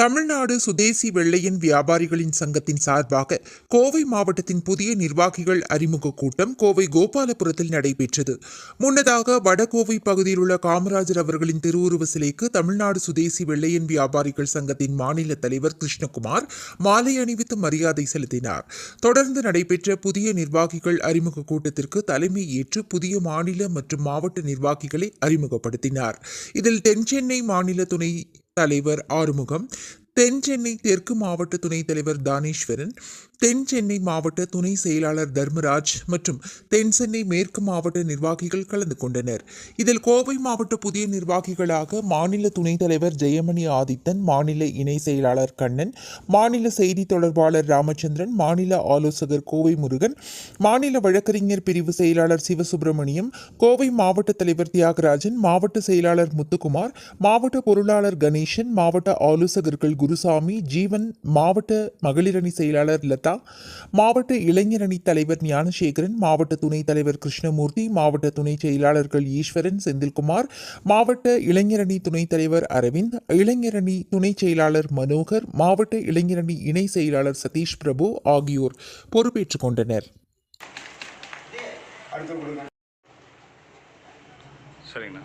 தமிழ்நாடு சுதேசி வெள்ளையன் வியாபாரிகளின் சங்கத்தின் சார்பாக கோவை மாவட்டத்தின் புதிய நிர்வாகிகள் அறிமுக கூட்டம் கோவை கோபாலபுரத்தில் நடைபெற்றது. முன்னதாக வடகோவை பகுதியில் உள்ள காமராஜர் அவர்களின் திருவுருவ சிலைக்கு தமிழ்நாடு சுதேசி வெள்ளையன் வியாபாரிகள் சங்கத்தின் மாநில தலைவர் கிருஷ்ணகுமார் மாலை அணிவித்து மரியாதை செலுத்தினார். தொடர்ந்து நடைபெற்ற புதிய நிர்வாகிகள் அறிமுக கூட்டத்திற்கு தலைமை ஏற்று புதிய மாநில மற்றும் மாவட்ட நிர்வாகிகளை அறிமுகப்படுத்தினார். இதில் தென்சென்னை மாநில துணை தலைவர் ஆறுமுகம் தென் சென்னை தெற்கு மாவட்ட துணைத் தலைவர் தானேஸ்வரன் தென் சென்னை மாவட்ட துணை செயலாளர் தர்மராஜ் மற்றும் தென் சென்னை மேற்கு மாவட்ட நிர்வாகிகள் கலந்து கொண்டனர். இதில் கோவை மாவட்ட புதிய நிர்வாகிகளாக மாநில துணைத் தலைவர் ஜெயமணி ஆதித்தன் மாநில இணை செயலாளர் கண்ணன் மாநில செய்தி தொடர்பாளர் ராமச்சந்திரன் மாநில ஆலோசகர் கோவை முருகன் மாநில வழக்கறிஞர் பிரிவு செயலாளர் சிவசுப்பிரமணியம் கோவை மாவட்ட தலைவர் தியாகராஜன் மாவட்ட செயலாளர் முத்துக்குமார் மாவட்ட பொருளாளர் கணேசன் மாவட்ட ஆலோசகர்கள் குருசாமி ஜீவன் மாவட்ட மகளிரணி செயலாளர் லதா மாவட்ட இளைஞரணி தலைவர் ஞானசேகரன் மாவட்ட துணைத் தலைவர் கிருஷ்ணமூர்த்தி மாவட்ட துணை செயலாளர்கள் ஈஸ்வரன் செந்தில்குமார் மாவட்ட இளைஞரணி துணைத் தலைவர் அரவிந்த் இளைஞரணி துணை செயலாளர் மனோகர் மாவட்ட இளைஞரணி இணை செயலாளர் சதீஷ் பிரபு ஆகியோர் பொறுப்பேற்றுக் கொண்டனர். சரிங்கண்ணா.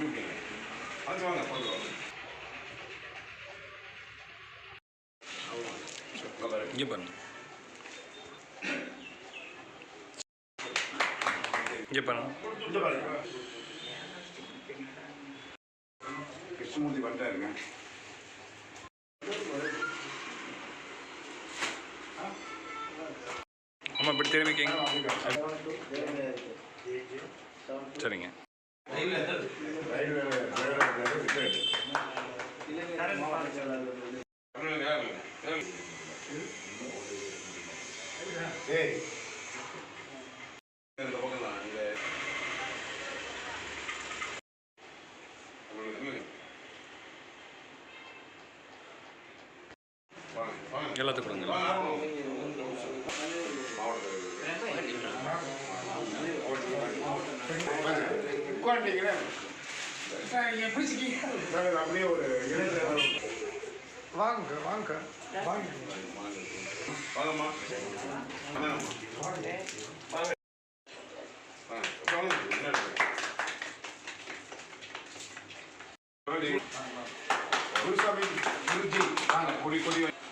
சரி இங்கே பாருங்க. இங்கே பாருங்க. கிருஷ்ணமூர்த்தி வந்துட்டாருங்க. அம்மா இப்படி திரும்பிக்கிங்க. சரிங்க. ஏய் இந்த எல்லாத்துக்கும் கொடுங்க. உட்காந்துட்டீங்களே அப்படியே ஒரு வாங்க வாங்க வாங்க. வாங்கம்மா. வாங்க. வாங்க முன்னாடி வாங்க. குருசாமி குருஜி வாங்க. கொடி கொடி. வாங்க.